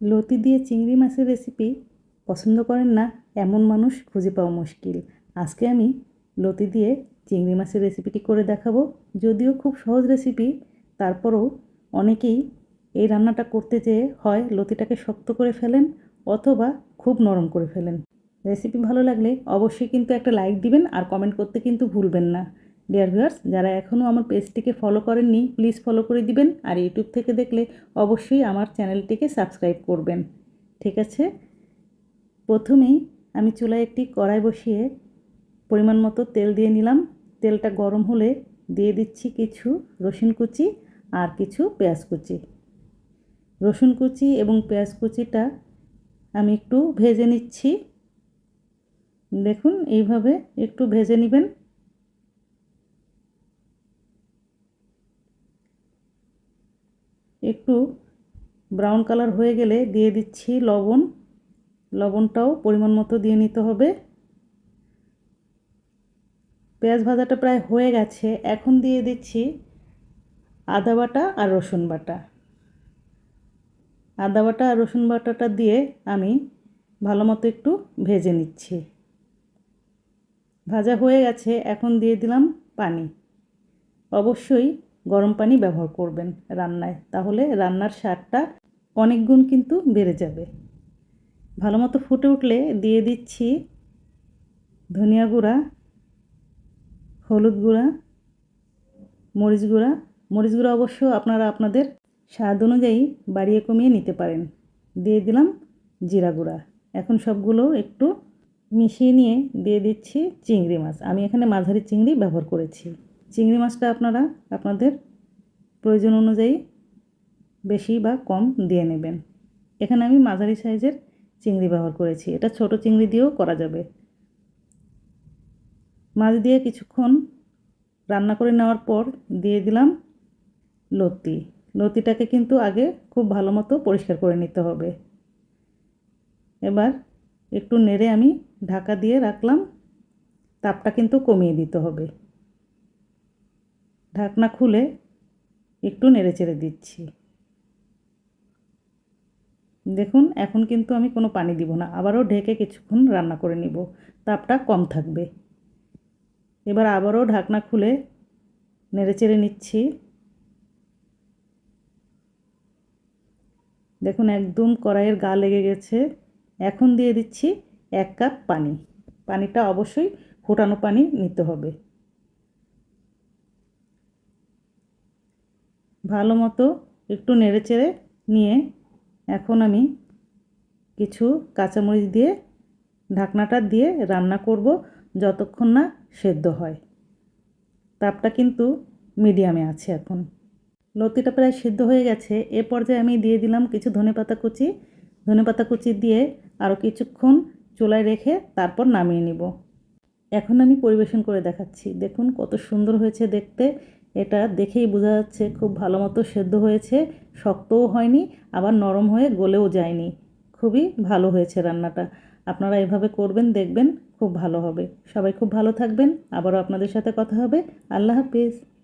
লতি দিয়ে চিংড়ি মাছের রেসিপি পছন্দ করেন না এমন মানুষ খুঁজে পাওয়া মুশকিল। আজকে আমি লতি দিয়ে চিংড়ি মাছের রেসিপিটি করে দেখাবো। যদিও খুব সহজ রেসিপি, তারপরেও অনেকেই এই রান্নাটা করতে যেয়ে হয় লতিটাকে শক্ত করে ফেলেন অথবা খুব নরম করে ফেলেন। রেসিপি ভালো লাগলে অবশ্যই কিন্তু একটা লাইক দিবেন আর কমেন্ট করতে কিন্তু ভুলবেন না। ডিয়ার ভিউয়ার্স যারা এখনও আমার পেজটিকে ফলো করেননি প্লিজ ফলো করে দিবেন আর ইউটিউব থেকে দেখলে অবশ্যই আমার চ্যানেলটিকে সাবস্ক্রাইব করবেন। ঠিক আছে? প্রথমেই আমি চুলায় একটি কড়াই বসিয়ে পরিমাণ মতো তেল দিয়ে নিলাম। তেলটা গরম হলে দিয়ে দিচ্ছি কিছু রসুন কুচি আর কিছু পেঁয়াজ কুচি। রসুন কুচি এবং পেঁয়াজ কুচিটা আমি একটু ভেজে নিচ্ছি। দেখুন, এইভাবে একটু ভেজে নেবেন। একটু ব্রাউন কালার হয়ে গেলে দিয়ে দিচ্ছি লবণ। লবণটাও পরিমাণ মতো দিয়ে নিতে হবে। পেঁয়াজ ভাজাটা প্রায় হয়ে গেছে। এখন দিয়ে দিচ্ছি আদা বাটা আর রসুন বাটা। আদা বাটা আর রসুন বাটাটা দিয়ে আমি ভালো মতো একটু ভেজে নিচ্ছি। ভাজা হয়ে গেছে। এখন দিয়ে দিলাম পানি। অবশ্যই গরম পানি ব্যবহার করবেন রান্নায়। তাহলে রান্নার স্বাদটা অনেক গুণ কিন্তু বেড়ে যাবে। ভালো মতো ফুটে উঠলে দিয়ে দিচ্ছি ধনিয়া গুঁড়া, হলুদ গুঁড়া, মরিচ গুঁড়া। মরিচ গুঁড়া অবশ্য আপনারা আপনাদের স্বাদ অনুযায়ী বাড়িয়ে কমিয়ে নিতে পারেন। দিয়ে দিলাম জিরা গুঁড়া। এখন সবগুলো একটু মিশিয়ে নিয়ে দিয়ে দিচ্ছি চিংড়ি মাছ। আমি এখানে মাঝারি চিংড়ি ব্যবহার করেছি। চিংড়ি মাছটা আপনারা আপনাদের প্রয়োজন অনুযায়ী বেশি বা কম দিয়ে নেবেন। এখানে আমি মাঝারি সাইজের চিংড়ি ব্যবহার করেছি। এটা ছোট চিংড়ি দিয়েও করা যাবে। মাছ দিয়ে কিছুক্ষণ রান্না করে নেওয়ার পর দিয়ে দিলাম লতি। লতিটাকে কিন্তু আগে খুব ভালো মতো পরিষ্কার করে নিতে হবে। এবার একটু নেড়ে আমি ঢাকা দিয়ে রাখলাম। তাপটা কিন্তু কমিয়ে দিতে হবে। ঢাকনা খুলে একটু নেড়ে চেড়ে দিচ্ছি। দেখুন, এখন কিন্তু আমি কোনো পানি দিব না, আবারও ঢেকে কিছুক্ষণ রান্না করে নিব, তাপটা কম থাকবে। এবার আবারও ঢাকনা খুলে নেড়ে চেড়ে নিচ্ছি। দেখুন, একদম কড়াইয়ের গা লেগে গেছে। এখন দিয়ে দিচ্ছি এক কাপ পানি। পানিটা অবশ্যই ফোটানো পানি নিতে হবে। ভালো মতো একটু নেড়ে চেড়ে নিয়ে এখন আমি কিছু কাঁচামরিচ দিয়ে ঢাকনাটা দিয়ে রান্না করব যতক্ষণ না সেদ্ধ হয়। তাপটা কিন্তু মিডিয়ামে আছে এখন। লতিটা প্রায় সিদ্ধ হয়ে গেছে। এ পর্যায়ে আমি দিয়ে দিলাম কিছু ধনেপাতা কুচি। ধনেপাতা কুচি দিয়ে আরও কিছুক্ষণ চুলায় রেখে তারপর নামিয়ে নিব। এখন আমি পরিবেশন করে দেখাচ্ছি। দেখুন কত সুন্দর হয়েছে দেখতে। এটা দেখেই বোঝা যাচ্ছে খুব ভালো মতো সেদ্ধ হয়েছে, শক্তও হয়নি, আবার নরম হয়ে গলেও যায়নি। খুবই ভালো হয়েছে রান্নাটা। আপনারা এভাবে করবেন, দেখবেন খুব ভালো হবে। সবাই খুব ভালো থাকবেন। আবারও আপনাদের সাথে কথা হবে। আল্লাহ হাফিজ।